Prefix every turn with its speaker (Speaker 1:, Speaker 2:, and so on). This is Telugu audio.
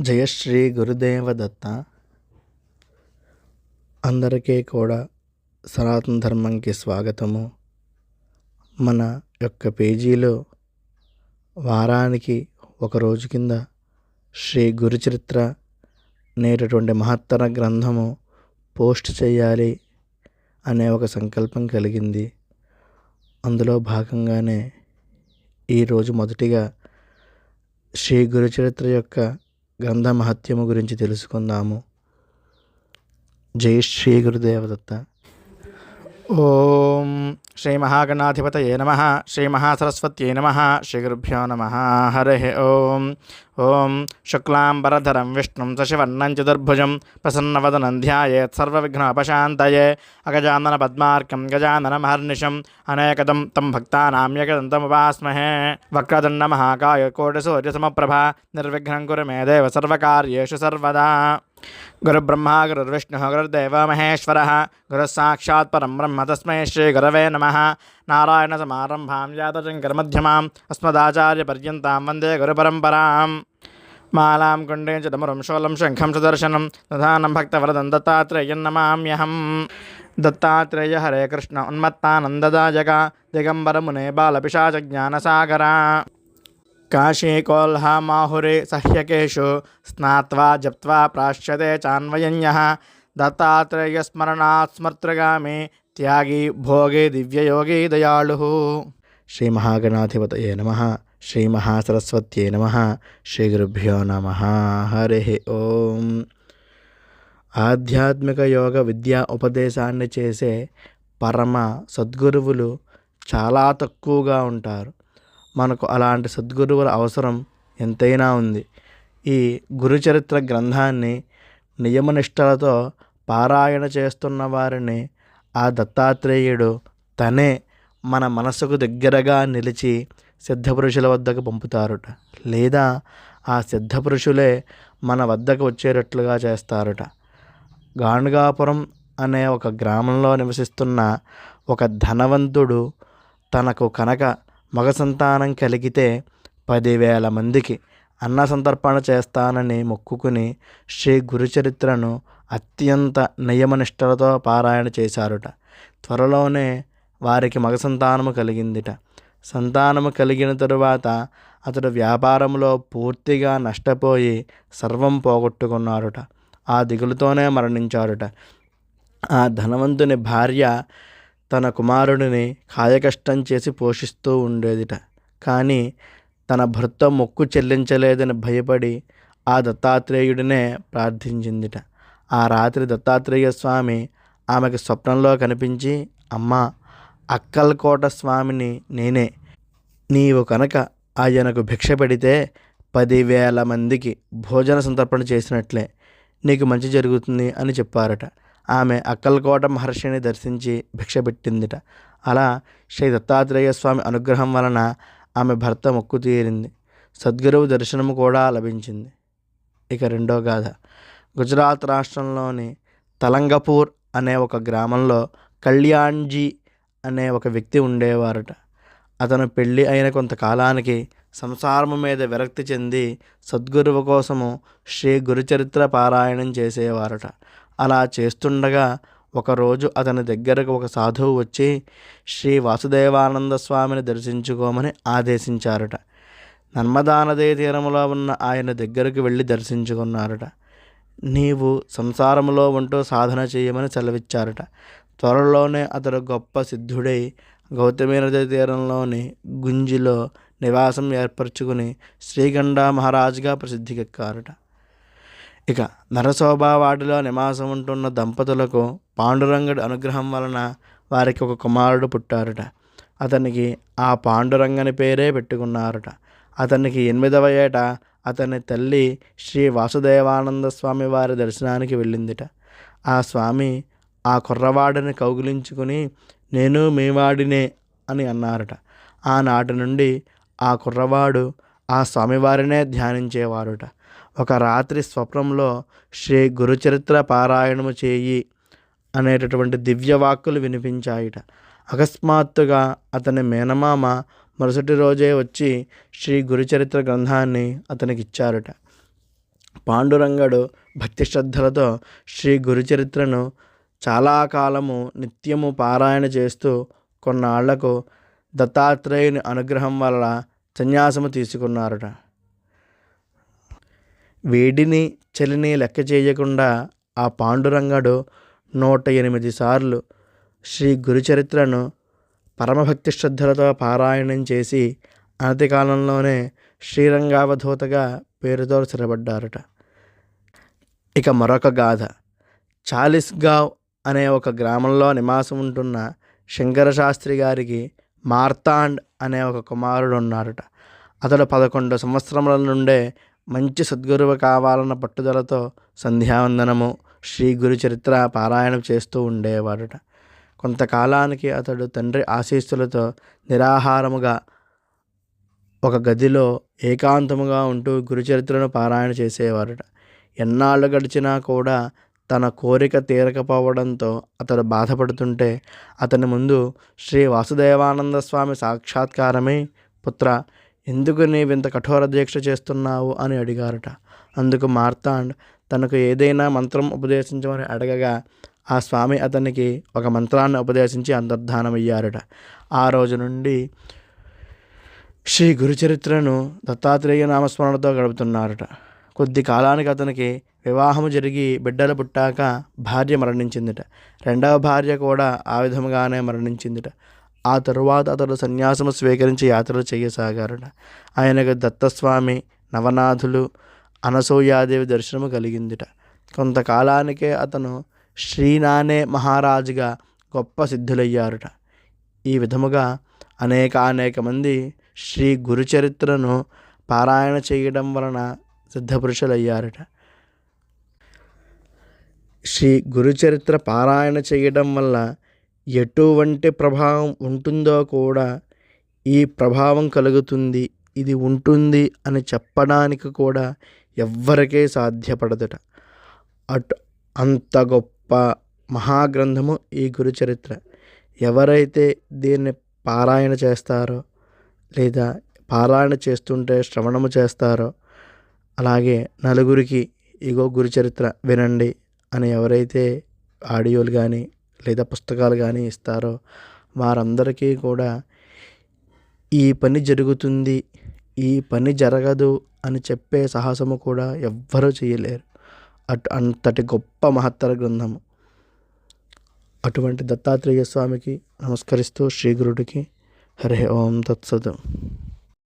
Speaker 1: జయశ్రీ గురుదేవ దత్త అందరికీ కూడా సనాతన ధర్మంకి స్వాగతము. మన యొక్క పేజీలో వారానికి ఒక రోజు కింద శ్రీ గురుచరిత్ర అనేటటువంటి మహత్తర గ్రంథము పోస్ట్ చేయాలి అనే ఒక సంకల్పం కలిగింది. అందులో భాగంగానే ఈరోజు మొదటిగా శ్రీ గురుచరిత్ర యొక్క గ్రంథ మహత్యము గురించి తెలుసుకుందాము. జై శ్రీ గురుదేవదత్త. ఓం శ్రీ మహాగణాధిపతయే నమ శ్రీ మహాసరస్వత్యై నమ శ్రీ గురుభ్యో నమ హరి ఓం ఓం శుక్లాంబరధరం విష్ణుం శశివర్ణం చతుర్భుజం ప్రసన్నవదనం ధ్యాయేత్ సర్వవిఘ్నోపశాంతయే అగజానన పద్మార్కం గజానన మహర్నిశం అనేకదం తం భక్తానామ్యకదంతముపాస్మహే వక్రదండ మహాకాయ కోటిసూర్యసమప్రభ నిర్విఘ్నం కురు మే దేవ సర్వకార్యేషు సర్వదా गुरब्रह्म, गुरुर्विष्णु, गुरुर्देव, महेश्वर। गुरुस्साक्षात्म ब्रह्म तस्म श्रीगुरवे नम। नारायण यातशङ्करमध्यमाम् अस्मदाचार्यपर्यन्तां अस्मदाचार्यपर्यता वंदे मालां कुण्डेन च डमरुं शोलं, शङ्खं सुदर्शनं, दधानं भक्तवरदं दत्तात्रेयं नमाम्यहम्। दत्तात्रेय हरे कृष्ण, उन्मत्तानन्ददायक। दिगम्बरमुने बालपिशाचज्ञानसागरा ఉన్మత్తానందదాయక దిగంబరమునే కాశీకోల్హామాహురే సహ్యకేషు స్నాత్వా జప్త్వా ప్రాశ్యతే చాన్వయన్యः దత్తాత్రేయస్మరణాత్ త్యాగి భోగి దివ్యయోగి దయాళు శ్రీ మహాగణాధిపతయే నమ శ్రీ మహాసరస్వత్యే నమ శ్రీ గురుభ్యో నమ హరి ఓం ఆధ్యాత్మిక యోగ విద్యా ఉపదేశాన్ని చేసే పరమ సద్గురువులు చాలా తక్కువగా ఉంటారు. మనకు అలాంటి సద్గురువుల అవసరం ఎంతైనా ఉంది. ఈ గురుచరిత్ర గ్రంథాన్ని నియమనిష్టలతో పారాయణ చేస్తున్న వారిని ఆ దత్తాత్రేయుడు తనే మన మనసుకు దగ్గరగా నిలిచి సిద్ధపురుషుల వద్దకు పంపుతారుట. లేదా ఆ సిద్ధపురుషులే మన వద్దకు వచ్చేటట్లుగా చేస్తారుట. గాణుగాపురం అనే ఒక గ్రామంలో నివసిస్తున్న ఒక ధనవంతుడు తనకు కనుక మగ సంతానం కలిగితే పదివేల మందికి అన్న సంతర్పణ చేస్తానని మొక్కుకుని శ్రీ గురుచరిత్రను అత్యంత నియమనిష్టలతో పారాయణ చేశారుట. త్వరలోనే వారికి మగ సంతానము కలిగిందిట. సంతానము కలిగిన తరువాత అతడు వ్యాపారంలో పూర్తిగా నష్టపోయి సర్వం పోగొట్టుకున్నాడుట. ఆ దిగులుతోనే మరణించారుట ఆ ధనవంతుని భార్య తన కుమారుడిని కాయకష్టం చేసి పోషిస్తూ ఉండేదిట. కానీ తన భర్త మొక్కు చెల్లించలేదని భయపడి ఆ దత్తాత్రేయుడినే ప్రార్థించిందిట. ఆ రాత్రి దత్తాత్రేయ స్వామి ఆమెకు స్వప్నంలో కనిపించి అమ్మా అక్కల్కోట స్వామిని నేనే. నీవు కనుక ఆయనకు భిక్ష పెడితే పదివేల మందికి భోజన సంతర్పణ చేసినట్లే. నీకు మంచి జరుగుతుంది అని చెప్పారట. ఆమె అక్కల్కోట మహర్షిని దర్శించి భిక్ష పెట్టిందిట. అలా శ్రీ దత్తాత్రేయ స్వామి అనుగ్రహం వలన ఆమె భర్త మొక్కు తీరింది. సద్గురువు దర్శనము కూడా లభించింది. ఇక రెండో గాథ. గుజరాత్ రాష్ట్రంలోని తలంగపూర్ అనే ఒక గ్రామంలో కళ్యాణ్జీ అనే ఒక వ్యక్తి ఉండేవారట. అతను పెళ్ళి అయిన కొంతకాలానికి సంసారము మీద విరక్తి చెంది సద్గురువు కోసము శ్రీ గురుచరిత్ర పారాయణం చేసేవారట. అలా చేస్తుండగా ఒకరోజు అతని దగ్గరకు ఒక సాధువు వచ్చి శ్రీ వాసుదేవానంద స్వామిని దర్శించుకోమని ఆదేశించారట. నర్మదానదే తీరంలో తీరములో ఉన్న ఆయన దగ్గరకు వెళ్ళి దర్శించుకున్నారట. నీవు సంసారములో ఉంటూ సాధన చేయమని సెలవిచ్చారట. త్వరలోనే అతడు గొప్ప సిద్ధుడై గౌతమి తీరంలోని గుంజిలో నివాసం ఏర్పరచుకుని శ్రీగండ మహారాజుగా ప్రసిద్ధికెక్కారట. ఇక నరసోభావాడిలో నివాసం ఉంటున్న దంపతులకు పాండురంగుడి అనుగ్రహం వలన వారికి ఒక కుమారుడు పుట్టారట. అతనికి ఆ పాండురంగని పేరే పెట్టుకున్నారట. అతనికి ఎనిమిదవ ఏట అతని తల్లి శ్రీ వాసుదేవానంద స్వామి వారి దర్శనానికి వెళ్ళిందిట. ఆ స్వామి ఆ కుర్రవాడిని కౌగిలించుకుని నేను మీవాడినే అని అన్నారట. ఆనాటి నుండి ఆ కుర్రవాడు ఆ స్వామివారినే ధ్యానించేవారుట. ఒక రాత్రి స్వప్నంలో శ్రీ గురుచరిత్ర పారాయణము చేయి అనేటటువంటి దివ్యవాక్కులు వినిపించాయిట. అకస్మాత్తుగా అతని మేనమామ మరుసటి రోజే వచ్చి శ్రీ గురుచరిత్ర గ్రంథాన్ని అతనికి ఇచ్చారట పాండురంగడు భక్తి శ్రద్ధలతో శ్రీ గురుచరిత్రను చాలా కాలము నిత్యము పారాయణ చేస్తూ కొన్నాళ్ళకు దత్తాత్రేయుని అనుగ్రహం వల్ల సన్యాసము తీసుకున్నారట. వేడిని చలిని లెక్క చేయకుండా ఆ పాండురంగడు నూట ఎనిమిది సార్లు శ్రీ గురుచరిత్రను పరమభక్తి శ్రద్ధలతో పారాయణం చేసి అనతి కాలంలోనే శ్రీరంగావధూతగా పేరుతో స్థిరపడ్డారట ఇక మరొక గాథ. చాలిస్గావ్ అనే ఒక గ్రామంలో నివాసం ఉంటున్న శంకరశాస్త్రి గారికి మార్తాండ్ అనే ఒక కుమారుడు ఉన్నారట. అతడు పదకొండు సంవత్సరముల నుండే మంచి సద్గురువు కావాలన్న పట్టుదలతో సంధ్యావందనము శ్రీ గురు చరిత్ర పారాయణం చేస్తూ ఉండేవాడట. కొంతకాలానికి అతడు తండ్రి ఆశీస్సులతో నిరాహారముగా ఒక గదిలో ఏకాంతముగా ఉంటూ గురుచరిత్రను పారాయణ చేసేవాడట. ఎన్నాళ్ళు గడిచినా కూడా తన కోరిక తీరకపోవడంతో అతడు బాధపడుతుంటే అతని ముందు శ్రీ వాసుదేవానంద స్వామి సాక్షాత్కారమే పుత్ర ఎందుకు నీవింత కఠోర దీక్ష చేస్తున్నావు అని అడిగారట. అందుకు మార్తాండ్ తనకు ఏదైనా మంత్రం ఉపదేశించమని అడగగా ఆ స్వామి అతనికి ఒక మంత్రాన్ని ఉపదేశించి అంతర్ధానమయ్యారట ఆ రోజు నుండి శ్రీ గురుచరిత్రను దత్తాత్రేయ నామస్మరణతో గడుపుతున్నారట. కొద్ది కాలానికి అతనికి వివాహము జరిగి బిడ్డలు పుట్టాక భార్య మరణించిందిట. రెండవ భార్య కూడా ఆ విధముగానే మరణించిందిట. ఆ తరువాత అతడు సన్యాసము స్వీకరించి యాత్రలు చేయసాగారట. ఆయనకు దత్తస్వామి నవనాథులు అనసూయాదేవి దర్శనము కలిగిందిట. కొంతకాలానికే అతను శ్రీనానే మహారాజుగా గొప్ప సిద్ధులయ్యారట. ఈ విధముగా అనేక అనేక మంది శ్రీ గురుచరిత్రను పారాయణ చేయడం వలన సిద్ధపురుషులయ్యారట. శ్రీ గురుచరిత్ర పారాయణ చేయడం వల్ల ఎటువంటి ప్రభావం ఉంటుందో కూడా ఈ ప్రభావం కలుగుతుంది ఇది ఉంటుంది అని చెప్పడానికి కూడా ఎవ్వరికీ సాధ్యపడదట. అటు అంత గొప్ప మహాగ్రంథము ఈ గురుచరిత్ర. ఎవరైతే దీన్ని పారాయణ చేస్తారో లేదా పారాయణ చేస్తుంటే శ్రవణము చేస్తారో అలాగే నలుగురికి ఇగో గురుచరిత్ర వినండి అని ఎవరైతే ఆడియోలు కానీ లేదా పుస్తకాలు కానీ ఇస్తారో వారందరికీ కూడా ఈ పని జరుగుతుంది ఈ పని జరగదు అని చెప్పే సాహసము కూడా ఎవ్వరూ చేయలేరు. అటు అంతటి గొప్ప మహత్తర గ్రంథము. అటువంటి దత్తాత్రేయ స్వామికి నమస్కరిస్తూ శ్రీ గురుడికి హరి ఓం తత్సదు